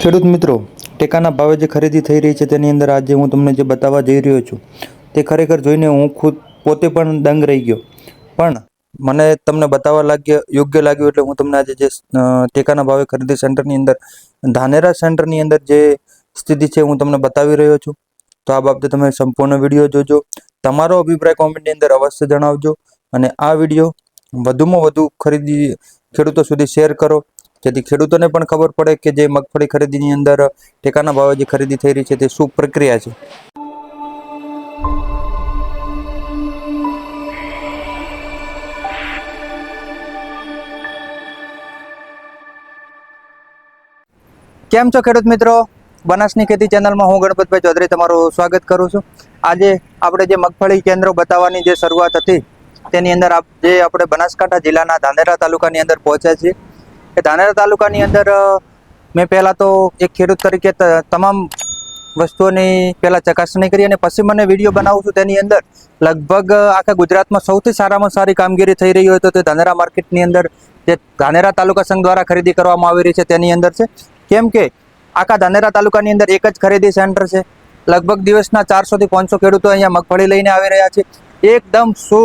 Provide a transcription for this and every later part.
ખેડૂત મિત્રો, ટેકાના ભાવે જે ખરીદી થઈ રહી છે તેની અંદર આજે હું તમને જે બતાવવા જઈ રહ્યો છું, તે ખરેખર જોઈને હું ખુદ પોતે પણ દંગ રહી ગયો. પણ મને તમને બતાવવા લાગ્યો, યોગ્ય લાગ્યું એટલે હું તમને આજે જે ટેકાના ભાવે ખરીદી સેન્ટરની અંદર, ધાનેરા સેન્ટરની અંદર જે સ્થિતિ છે હું તમને બતાવી રહ્યો છું. તો આ બાબતે તમે સંપૂર્ણ વીડિયો જોજો, તમારો અભિપ્રાય કોમેન્ટની અંદર અવશ્ય જણાવજો અને આ વીડિયો વધુમાં વધુ ખરીદી ખેડૂતો સુધી શેર કરો. જેથી ખેડૂતોને પણ ખબર પડે કે જે મગફળી ખરીદીની અંદર ટેકાના ભાવે જે ખરીદી થઈ રહી છે તે શું પ્રક્રિયા છે. કેમ છો ખેડૂત મિત્રો? બનાસની ખેતી ચેનલમાં હું ગણપતભાઈ ચૌધરી તમારું સ્વાગત કરું છું. આજે આપણે જે મગફળી કેન્દ્રો બતાવવાની જે શરૂઆત હતી, તેની અંદર જે આપણે બનાસકાંઠા જિલ્લાના ધાનેરા તાલુકાની અંદર પહોંચ્યા છીએ. એ ધાનેરા તાલુકાની અંદર મેં પહેલાં તો એક ખેડૂત તરીકે તમામ વસ્તુઓની પહેલાં ચકાસણી કરી અને પછી મને વીડિયો બનાવું છું તેની અંદર. લગભગ આખા ગુજરાતમાં સૌથી સારામાં સારી કામગીરી થઈ રહી હોય તો તે ધાનેરા માર્કેટની અંદર જે ધાનેરા તાલુકા સંઘ દ્વારા ખરીદી કરવામાં આવી રહી છે તેની અંદર છે. કેમ કે, આખા ધાનેરા તાલુકાની અંદર એક જ ખરીદી સેન્ટર છે. લગભગ દિવસના ચારસોથી પાંચસો ખેડૂતો અહીંયા મગફળી લઈને આવી રહ્યા છે. એકદમ સુ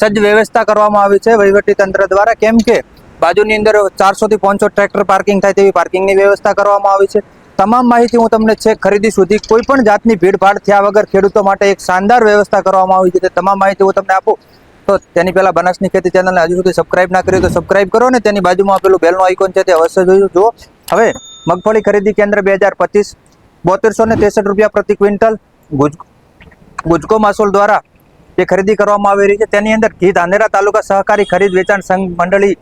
સજ્જ વ્યવસ્થા કરવામાં આવી છે વહીવટી તંત્ર દ્વારા. કેમ કે બાજુની અંદર ચારસો થી પાંચસો ટ્રેક્ટર પાર્કિંગ થાય તેવી પાર્કિંગની વ્યવસ્થા કરવામાં આવી છે. તમામ માહિતી હું તમને છેક ખરીદી સુધી કોઈ પણ જાતની ભીડભાડ થયા વગર ખેડૂતો માટે એક શાનદાર વ્યવસ્થા કરવામાં આવી છે. તે તમામ માહિતી હું તમને આપું. તો તેની પહેલાં બનાસની ખેતી ચેનલને હજુ સુધી સબસ્ક્રાઇબ ના કરી તો સબસ્ક્રાઇબ કરો ને તેની બાજુમાં આપેલું બેલનું આઇકોન છે તે અવશ્ય જોયું જુઓ હવે મગફળી ખરીદી કેન્દ્ર બે હજાર પચીસ બોતેરસો ને રૂપિયા પ્રતિ ક્વિન્ટલ ગુજ, ગુજકો માસોલ દ્વારા જે ખરીદી કરવામાં આવી રહી છે, તેની અંદર ઘી ધાનેરા તાલુકા સહકારી ખરીદ વેચાણ સંઘ મંડળી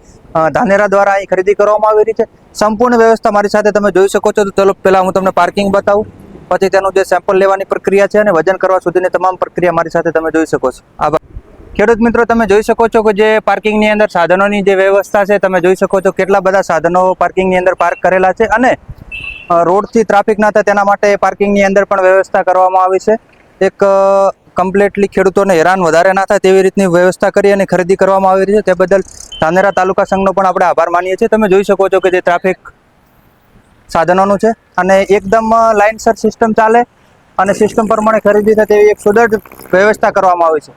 ધાનેરા દ્વારા અહીં ખરીદી કરવામાં આવી રહી છે. સંપૂર્ણ વ્યવસ્થા મારી સાથે તમે જોઈ શકો છો. તો ચલો, પહેલાં હું તમને પાર્કિંગ બતાવું. પછી તેનું જે સેમ્પલ લેવાની પ્રક્રિયા છે અને વજન કરવા સુધીની તમામ પ્રક્રિયા મારી સાથે તમે જોઈ શકો છો. આભાર. ખેડૂત મિત્રો, તમે જોઈ શકો છો કે જે પાર્કિંગની અંદર સાધનોની જે વ્યવસ્થા છે, તમે જોઈ શકો છો કેટલા બધા સાધનો પાર્કિંગની અંદર પાર્ક કરેલા છે અને રોડથી ટ્રાફિક ના થાય તેના માટે પાર્કિંગની અંદર પણ વ્યવસ્થા કરવામાં આવી છે. એક કમ્પ્લીટલી ખેડૂતોને હેરાન વધારે ના થાય તેવી રીતની વ્યવસ્થા કરી અને ખરીદી કરવામાં આવી રહી છે. તે બદલ ધાનેરા તાલુકા સંઘનો પણ આપણે આભાર માનીએ છીએ. તમે જોઈ શકો છો કે જે ટ્રાફિક સાધનોનું છે અને એકદમ લાઇનસર સિસ્ટમ ચાલે અને સિસ્ટમ પ્રમાણે ખરીદી થાય તેવી એક સુદૃઢ વ્યવસ્થા કરવામાં આવી છે.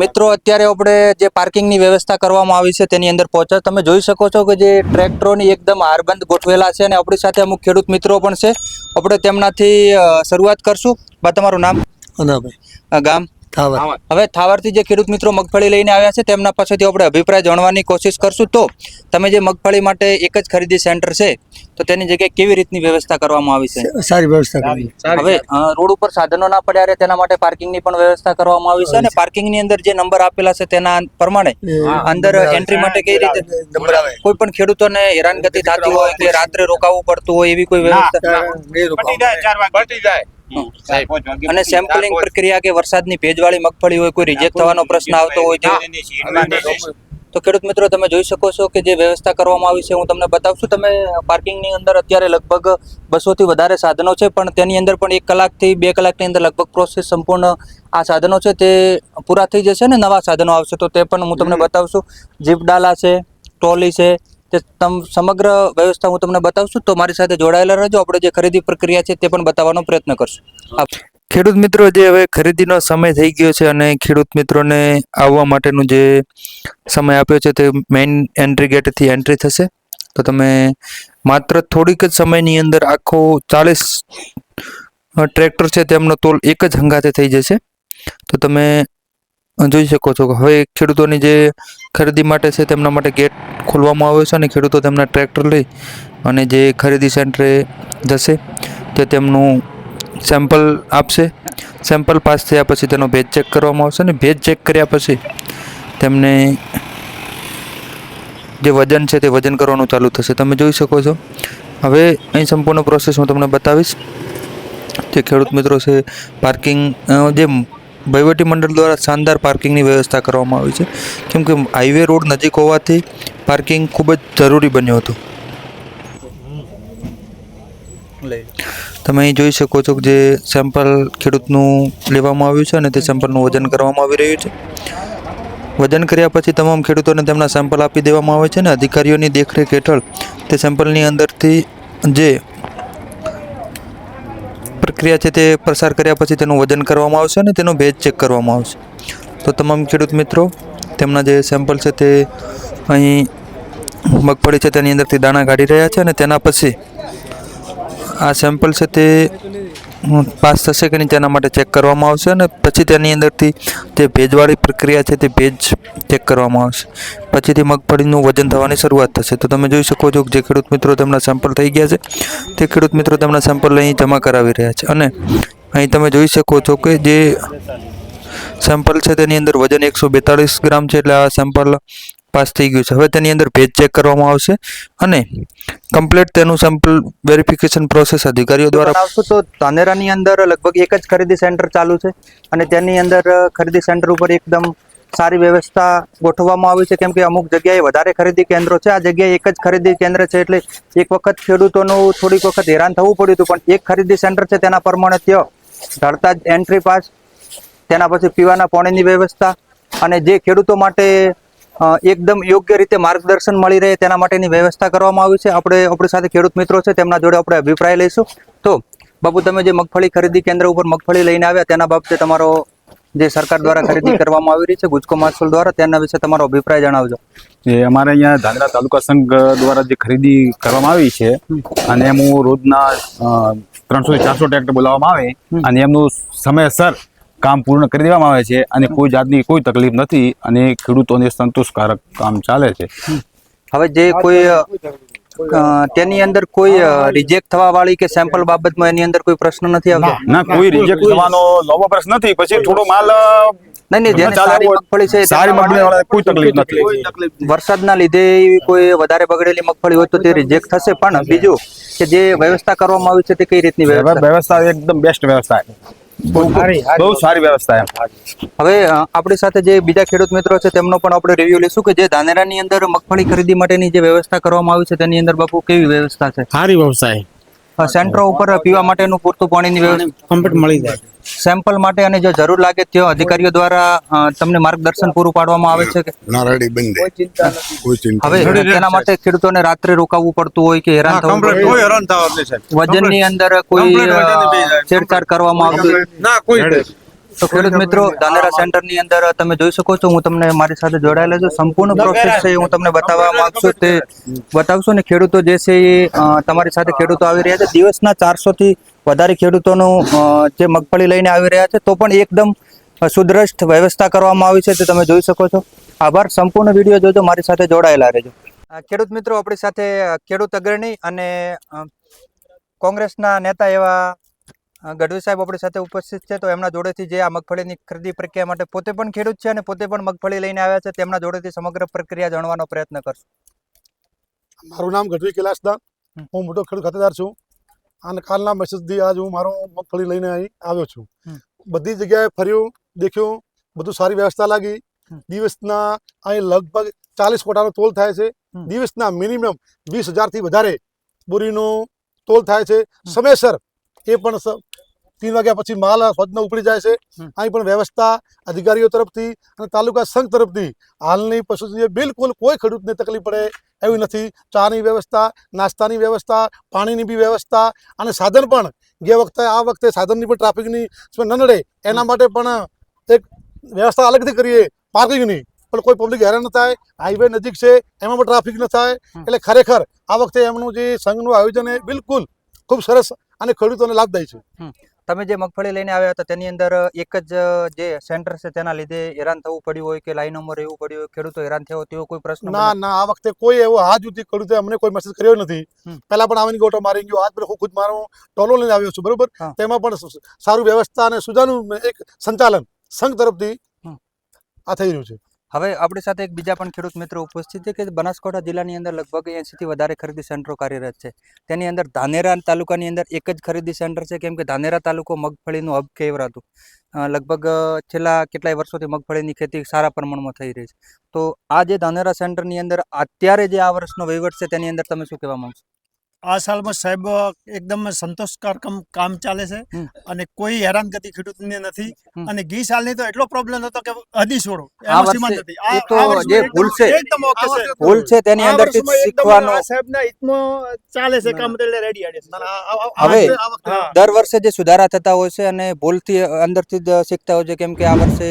મિત્રો, અત્યારે આપણે જે પાર્કિંગની વ્યવસ્થા કરવામાં આવી છે તેની અંદર પહોંચ્યા. તમે જોઈ શકો છો કે જે ટ્રેક્ટરોની એકદમ હારબંધ ગોઠવેલા છે અને આપણી સાથે અમુક ખેડૂત મિત્રો પણ છે. આપણે તેમનાથી શરૂઆત કરશું. બા, તમારું નામ? અનાભાઈ ગામ? થાવર. હવે થાવરથી જે ખેડૂત મિત્રો મગફળી લઈને આવ્યા છે તેમના પાસેથી આપણે અભિપ્રાય જાણવાની કોશિશ કરશું. તો તમે જે મગફળી માટે એક જ ખરીદી સેન્ટર છે તો તેની જગ્યાએ કેવી રીતની વ્યવસ્થા કરવામાં આવી છે? સારી વ્યવસ્થા કરી. હવે રોડ ઉપર સાધનો ના પડ્યા રહે તેના માટે પાર્કિંગની પણ વ્યવસ્થા કરવામાં આવી છે અને પાર્કિંગની અંદર જે નંબર આપેલા છે તેના પ્રમાણે અંદર એન્ટ્રી માટે કઈ રીતે કોઈ પણ ખેડૂતોને હેરાનગતિ થતી હોય કે રાત્રે રોકાવું પડતું હોય એવી કોઈ વ્યવસ્થા? અને સેમ્પલિંગ પ્રક્રિયા કે વરસાદની ભેજવાળી મગફળી હોય કોઈ રિજેક્ટ થવાનો પ્રશ્ન આવતો હોય તો તો ખેડૂત મિત્રો તમે જોઈ શકો છો કે જે વ્યવસ્થા કરવામાં આવી છે હું તમને બતાવશું તમે પાર્કિંગની અંદર અત્યારે લગભગ બસોથી વધારે સાધનો છે પણ તેની અંદર પણ એક કલાકથી બે કલાકની અંદર લગભગ પ્રોસેસ સંપૂર્ણ આ સાધનો છે તે પૂરા થઈ જશે ને નવા સાધનો આવશે તો તે પણ હું તમને બતાવશું જીપ ડાલા છે ટ્રોલી છે તે તમ, સમગ્ર વ્યવસ્થા હું તમને બતાવશું, તો મારી સાથે જોડાયેલા રહેજો. આપણે જે ખરીદી પ્રક્રિયા છે તે પણ બતાવવાનો પ્રયત્ન કરશું. ખેડૂત મિત્રો, જે હવે ખરીદીનો સમય થઈ ગયો છે અને ખેડૂત મિત્રોને આવવા માટેનું જે સમય આપ્યો છે તે મેઇન એન્ટ્રી ગેટથી એન્ટ્રી થશે. તો તમે માત્ર થોડીક જ સમયની અંદર આખો ચાલીસ ટ્રેક્ટર છે તેમનો તોલ એક જ હંગાતે થઈ જશે. તો તમે જોઈ શકો છો કે હવે ખેડૂતોની જે ખરીદી માટે છે તેમના માટે ગેટ ખોલવામાં આવ્યો છે અને ખેડૂતો તેમના ટ્રેક્ટર લઈ અને જે ખરીદી સેન્ટરે જશે તે તેમનું સેમ્પલ આપશે. સેમ્પલ પાસ થયા પછી તેનો ભેજ ચેક કરવામાં આવશે અને ભેજ ચેક કર્યા પછી તેમને જે વજન છે તે વજન કરવાનું ચાલુ થશે. તમે જોઈ શકો છો. હવે અહીં સંપૂર્ણ પ્રોસેસ હું તમને બતાવીશ. જે ખેડૂત મિત્રો છે, પાર્કિંગ જે વહીવટી મંડળ દ્વારા શાનદાર પાર્કિંગની વ્યવસ્થા કરવામાં આવી છે. કેમ કે હાઈવે રોડ નજીક હોવાથી પાર્કિંગ ખૂબ જ જરૂરી બન્યું હતું. તમે અહીં જોઈ શકો છો કે જે સેમ્પલ ખેડૂતનું લેવામાં આવ્યું છે અને તે સેમ્પલનું વજન કરવામાં આવી રહ્યું છે. વજન કર્યા પછી તમામ ખેડૂતોને તેમના સેમ્પલ આપી દેવામાં આવે છે અને અધિકારીઓની દેખરેખ હેઠળ તે સેમ્પલની અંદરથી જે પ્રક્રિયા છે તે પ્રસાર કર્યા પછી તેનું વજન કરવામાં આવશે અને તેનો ભેજ ચેક કરવામાં આવશે. તો તમામ ખેડૂત મિત્રો, તેમના જે સેમ્પલ છે તે અહીં મગફળી છે તેની અંદરથી દાણા કાઢી રહ્યા છે અને તેના પછી આ સેમ્પલ છે તે પાસ થશે કે નહીં તેના માટે ચેક કરવામાં આવશે અને પછી તેની અંદરથી જે ભેજવાળી પ્રક્રિયા છે તે ભેજ ચેક કરવામાં આવશે. પછીથી મગફળીનું વજન થવાની શરૂઆત થશે. તો તમે જોઈ શકો છો કે જે ખેડૂત મિત્રો તેમના સેમ્પલ થઈ ગયા છે, તે ખેડૂત મિત્રો તેમના સેમ્પલ અહીં જમા કરાવી રહ્યા છે. અને અહીં તમે જોઈ શકો છો કે જે સેમ્પલ છે તેની અંદર વજન એકસો બેતાળીસ ગ્રામ છે, એટલે આ સેમ્પલ પાસ થઈ ગયું છે. હવે તેની અંદર ભેજ ચેક કરવામાં આવશે અને કમ્પ્લીટ તેનું સેમ્પલ વેરિફિકેશન પ્રોસેસ અધિકારીઓ દ્વારા આવશું તો ધાનેરાની અંદર લગભગ એક જ ખરીદી સેન્ટર ચાલુ છે અને તેની અંદર ખરીદી સેન્ટર ઉપર એકદમ સારી વ્યવસ્થા ગોઠવવામાં આવી છે. કેમ કે અમુક જગ્યાએ વધારે ખરીદી કેન્દ્રો છે. આ જગ્યાએ એક જ ખરીદી કેન્દ્ર છે એટલે એક વખત ખેડૂતોનું થોડીક વખત હેરાન થવું પડ્યું હતું પણ એક ખરીદી સેન્ટર છે તેના પ્રમાણે ત્યાં ઢળતા જ એન્ટ્રી પાસ તેના પછી પીવાના પાણીની વ્યવસ્થા અને જે ખેડૂતો માટે એકદમ યોગ્ય રીતે માર્ગદર્શન મળી રહે તેના માટેની વ્યવસ્થા કરવામાં આવી છે. આપણે આપણી સાથે ખેડૂત મિત્રો છે તેમના જોડે આપણે અભિપ્રાય લઈશું. તો બાબુ તમે જે મગફળી ખરીદી કેન્દ્ર ઉપર મગફળી લઈને આવ્યા તેના બાબતે તમારો જે સરકાર દ્વારા ખરીદી કરવામાં આવી રહી છે ગુજકો મહેસૂલ દ્વારા તેના વિશે તમારો અભિપ્રાય જણાવજો. એ અમારે અહીંયા ધાનેરા તાલુકા સંઘ દ્વારા જે ખરીદી કરવામાં આવી છે અને એમ રોજના ત્રણસો થી ચારસો ટ્રેક્ટર બોલાવવામાં આવે અને એમનું સમયસર કામ પૂર્ણ કરી દેવામાં આવે છે અને કોઈ જાતની કોઈ તકલીફ નથી અને ખેડૂતોને સંતોષકારક કામ ચાલે છે. હવે જે કોઈ તેની અંદર કોઈ રિજેક્ટ થવા વાળી કે સેમ્પલ બાબતમાં એની અંદર કોઈ પ્રશ્ન નથી આવતો? ના કોઈ રિજેક્ટ થવાનો નવો પ્રશ્ન નથી. પછી થોડો માલ નહીં નહીં જેને સારી મગફળી છે સારી મગફળી કોઈ તકલીફ નથી. વરસાદના લીધે એવી કોઈ વધારે બગડેલી મગફળી હોય તો તે રિજેક્ટ થશે. પણ બીજું કે જે વ્યવસ્થા કરવામાં આવી છે તે કઈ રીતની વ્યવસ્થા? વ્યવસ્થા એકદમ બેસ્ટ વ્યવસ્થા છે. બહુ બહુ સારી વ્યવસ્થા એમ. હવે આપણી સાથે જે બીજા ખેડૂત મિત્રો છે તેમનો પણ આપણે રિવ્યુ લઈશું કે જે ધાનેરાની અંદર મગફળી ખરીદી માટેની જે વ્યવસ્થા કરવામાં આવી છે તેની અંદર બાપુ કેવી વ્યવસ્થા છે? સારી વ્યવસ્થા સેન્ટરો ઉપર પીવા માટેનું પૂરતું પાણીની કમ્પ્લીટ મળી જાય. સેમ્પલ માટે અને જો જરૂર લાગે ત્યાં અધિકારીઓ દ્વારા તમને માર્ગદર્શન પૂરું પાડવામાં આવે છે કે? નારાડી બંધ કોઈ ચિંતા હવે તેના માટે ખેડૂતોને રાત્રે રોકાવવું પડતું હોય કે હેરાન થવું પડતું હોય? હેરાન થવાનું વજનની અંદર કોઈ. છેડછાડ કરવામાં આવતી હોય? ના કોઈ તો ખેડૂત મિત્રો ધાનેરા સેન્ટરની અંદર તમે જોઈ શકો છો હું તમને મારી સાથે જોડાયેલા છું. સંપૂર્ણ પ્રોસેસ છે હું તમને બતાવવા માંગુ છું. તે બતાવશો ને ખેડૂતો જે છે એ તમારી સાથે ખેડૂતો આવી રહ્યા છે. દિવસના ચારસો થી વધારે ખેડૂતોનું જે મગફળી લઈને આવી રહ્યા છે તો પણ એકદમ સુદ્રષ્ટ વ્યવસ્થા કરવામાં આવી છે તે તમે જોઈ શકો છો. આભાર. સંપૂર્ણ વીડિયો જોજો. મારી સાથે જોડાયેલા રહેજો. ખેડૂત મિત્રો આપણી સાથે ખેડૂત અગ્રણી અને કોંગ્રેસના નેતા એવા ગઢવી સાહેબ આપણી સાથે ઉપસ્થિત છે તો એમના જોડેથી જે આ મગફળીની ખરીદી પ્રક્રિયા માટે પોતે પણ ખેડૂત છે અને પોતે પણ મગફળી લઈને આવ્યા છે તેમના જોડેથી સમગ્ર પ્રક્રિયા જાણવાનો પ્રયત્ન કરશું. મારું નામ ગઢવી કૈલાસદા હું મોટો ખેડૂત ખાતેદાર છું. અને કાલના મેસેજથી આજ હું મારો મગફળી લઈને અહીં આવ્યો છું. બધી જગ્યાએ ફર્યું દેખ્યું બધું સારી વ્યવસ્થા લાગી. દિવસના અહીં લગભગ ચાલીસ કોટાનો તોલ થાય છે. દિવસના મિનિમમ વીસ હજારથી વધારે બોરીનો તોલ થાય છે. સમયસર એ પણ ત્રણ વાગ્યા પછી માલ સ્વજ્ઞ ઉપડી જાય છે. અહીં પણ વ્યવસ્થા અધિકારીઓ તરફથી અને તાલુકા સંઘ તરફથી હાલની પશુ બિલકુલ કોઈ ખેડૂતને તકલીફ પડે એવી નથી. ચાની વ્યવસ્થા નાસ્તાની વ્યવસ્થા પાણીની બી વ્યવસ્થા અને સાધન પણ જે વખતે આ વખતે સાધનની પણ ટ્રાફિકની ન નડે એના માટે પણ એક વ્યવસ્થા અલગથી કરીએ. પાર્કિંગની પણ કોઈ પબ્લિક હેરાન ન થાય. હાઈવે નજીક છે એમાં પણ ટ્રાફિક ન થાય. એટલે ખરેખર આ વખતે એમનું જે સંઘનું આયોજન એ બિલકુલ ખૂબ સરસ અને ખેડૂતોને લાભદાયી છે. તમે જે મગફળી લઈને આવ્યા હતા તેની અંદર એક જ જે સેન્ટર છે તેના લીધે હેરાન થવું પડ્યું હોય કે લાઈનોમાં રહેવું પડ્યું હોય ખેડૂતો હેરાન થયો તેવો કોઈ પ્રશ્ન ના ના આ વખતે કોઈ એવો હાજ સુધી ખેડૂતે અમને કોઈ મેસેજ કર્યો નથી. પહેલા પણ આવીને ગોટો મારી ગયો આજ હું ખુદ મારો ટોલો લઈને આવ્યો છું બરોબર? તેમાં પણ સારું વ્યવસ્થા અને સુજાનું એક સંચાલન સંઘ તરફથી આ થઈ રહ્યું છે. હવે આપણી સાથે એક બીજા પણ ખેડૂત મિત્રો ઉપસ્થિત છે કે બનાસકાંઠા જિલ્લાની અંદર લગભગ એંશીથી વધારે ખરીદી સેન્ટરો કાર્યરત છે. તેની અંદર ધાનેરા તાલુકાની અંદર એક જ ખરીદી સેન્ટર છે, કેમ કે ધાનેરા તાલુકો મગફળીનું હબ કહેવરાતું લગભગ છેલ્લા કેટલાય વર્ષોથી મગફળીની ખેતી સારા પ્રમાણમાં થઈ રહી છે. તો આ જે ધાનેરા સેન્ટરની અંદર અત્યારે જે આ વર્ષનો વહીવટ છે, તેની અંદર તમે શું કહેવા માંગશો? આ સાલમાં સાહેબ એકદમ સંતોષકારક કામ ચાલે છે અને કોઈ હેરાનગતિ ખેડૂતને નથી. અને ગઈ સાલની તો એટલો પ્રોબ્લેમ હતો કે હદી છોડો. એ તો જે ભૂલ છે, ભૂલ છે તેની અંદરથી શીખવાનો સાહેબના હિતમાં ચાલે છે કામ એટલે રેડી હવે. દર વર્ષે જે સુધારા થતા હોય છે અને ભૂલથી અંદરથી થી શીખતા હોય છે કેમ કે આ વર્ષે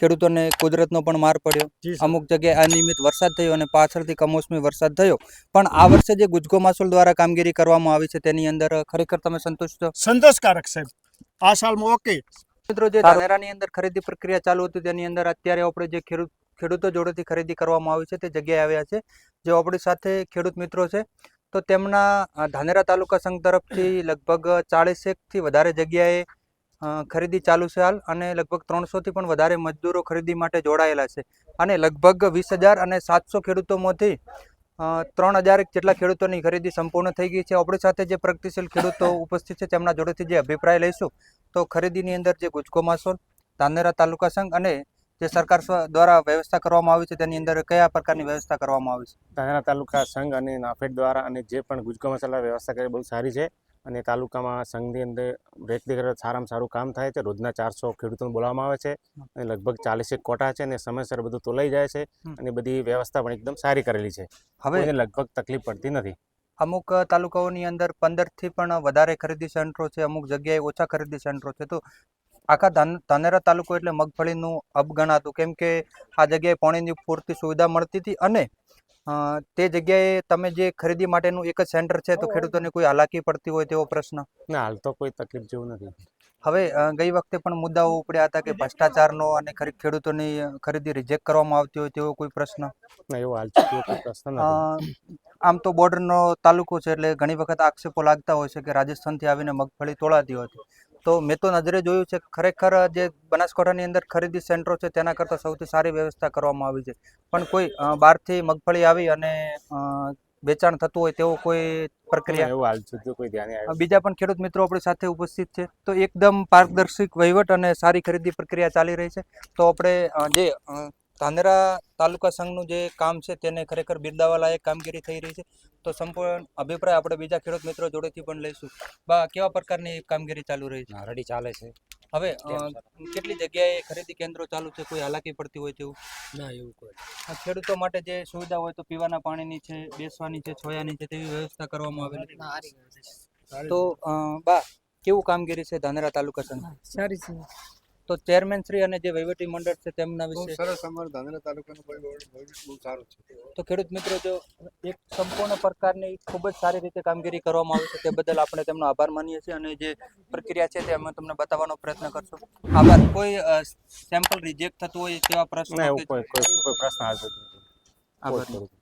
ખેડૂતોને કુદરતનો પણ માર પડ્યો. જી અમુક જગ્યાએ અનિયમિત વરસાદ થયો અને પાછળથી કમોસમી વરસાદ થયો. પણ આ વર્ષે જે ગુજકો માસુલ દ્વારા કામગીરી કરવામાં આવી છે તેની અંદર ખરેખર તમે સંતોષ છો? સંતોષકારક સાહેબ. આ સાલમાં ઓકે મિત્રો જે ધાનેરાની અંદર ખરીદી પ્રક્રિયા ચાલુ હતી તેની અંદર અત્યારે આપણે જે ખેડૂત ખેડૂતો જોડેથી ખરીદી કરવામાં આવી છે તે જગ્યાએ આવ્યા છે. જે આપણી સાથે ખેડૂત મિત્રો છે તો તેમના ધાનેરા તાલુકા સંઘ તરફથી લગભગ ચાળીસેકથી વધારે જગ્યાએ ખરીદી ચાલુ છે હાલ અને લગભગ ત્રણસોથી પણ વધારે મજદૂરો ખરીદી માટે જોડાયેલા છે. અને લગભગ વીસ હજાર અને સાતસો ખેડૂતોમાંથી ત્રણ હજાર જેટલા ખેડૂતોની ખરીદી સંપૂર્ણ થઈ ગઈ છે. આપણી સાથે જે પ્રગતિશીલ ખેડૂતો ઉપસ્થિત છે, તેમના જોડેથી જે અભિપ્રાય લઈશું. તો ખરીદીની અંદર જે ગુજકો માસોલ ધાનેરા તાલુકા સંઘ અને જે સરકાર દ્વારા વ્યવસ્થા કરવામાં આવી છે, તેની અંદર કયા પ્રકારની વ્યવસ્થા કરવામાં આવી છે? ધાનેરા તાલુકા સંઘ અને નાફેડ દ્વારા અને જે પણ ગુજકો મસાલા વ્યવસ્થા કરી, બહુ સારી છે. અને તાલુકામાં સંઘની અંદર રેખદેખ સારામાં સારું કામ થાય છે. રોજના ચારસો ખેડૂતોને બોલાવવામાં આવે છે. અને લગભગ ચાલીસેક કોટા છે અને સમયસર બધું તોલાઈ જાય છે અને બધી વ્યવસ્થા પણ એકદમ સારી કરેલી છે. હવે લગભગ તકલીફ પડતી નથી. અમુક તાલુકાઓની અંદર પંદરથી પણ વધારે ખરીદી સેન્ટરો છે અમુક જગ્યાએ ઓછા ખરીદી સેન્ટરો છે. તો આખા ધાન ધાનેરા તાલુકો એટલે મગફળીનું અપગણાતું ગણાતું. કેમ કે આ જગ્યાએ પાણીની પૂરતી સુવિધા મળતી હતી અને તે જગ્યાએ તમે જે ખરીદી માટેનું એક જ સેન્ટર છે તો ખેડૂતોને કોઈ હાલાકી પડતી હોય તેવો પ્રશ્ન? ના હાલ તો કોઈ તકલીફ જેવું નથી. હવે ગઈ વખતે પણ મુદ્દાઓ ઉપડ્યા હતા કે ભ્રષ્ટાચારનો અને ખેડૂતોની ખરીદી રિજેક્ટ કરવામાં આવતી હોય તેવો કોઈ પ્રશ્ન? આમ તો બોર્ડરનો તાલુકો છે એટલે ઘણી વખત આક્ષેપો લાગતા હોય છે કે રાજસ્થાનથી આવીને મગફળી તોળાતી હતી તો મેં તો નજરે જોયું છે ખરેખર જે બનાસકાંઠાની અંદર ખરીદી સેન્ટરો છે તેના કરતાં સૌથી સારી વ્યવસ્થા કરવામાં આવી છે. પણ કોઈ બહારથી મગફળી આવી અને વેચાણ થતું હોય તેવો કોઈ પ્રક્રિયા એવું હાલ સુધી કોઈ ધ્યાન બીજા પણ ખેડૂત મિત્રો આપણી સાથે ઉપસ્થિત છે. તો એકદમ પારદર્શક વહીવટ અને સારી ખરીદી પ્રક્રિયા ચાલી રહી છે. તો આપણે જે ધાનેરા તાલુકા સંઘનું જે કામ છે તેને ખરેખર બિરદાવા લાયક કામગીરી થઈ રહી છે. તો સંપૂર્ણ અભિપ્રાય આપણે બીજા ખેડૂત મિત્રો જોડેથી પણ લઈશું. બા કેવા પ્રકારની કામગીરી ચાલુ રહી છે? રેડી ચાલે છે. હવે કેટલી જગ્યાએ ખરીદી કેન્દ્રો ચાલુ છે? કોઈ હાલાકી પડતી હોય તેવું? ના એવું કોઈ ખેડૂતો માટે જે સુવિધા હોય તો પીવાના પાણીની છે બેસવાની છે છોયાની છે તેવી વ્યવસ્થા કરવામાં આવેલી છે. તો બા કેવું કામગીરી છે ધાનેરા તાલુકા સંઘ? સારી છે. તો ચેરમેન શ્રી અને જે વહીવટી મંડળ છે તેમના વિશે સરસ અમારા ધાનેરા તાલુકાનું બહુ સારું છે તો ખેડૂત મિત્રો જો એક સંપૂર્ણ પ્રકારની ખૂબ જ સારી રીતે કામગીરી કરવામાં આવે છે તે બદલ આપણે તેમનો આભાર માનીએ છીએ અને જે પ્રક્રિયા છે તે અમે તમને બતાવવાનો પ્રયત્ન કરશું આભાર કોઈ સેમ્પલ રિજેક્ટ થતું હોય તેવા પ્રશ્નો કોઈ પ્રશ્ન. કોઈ આભાર.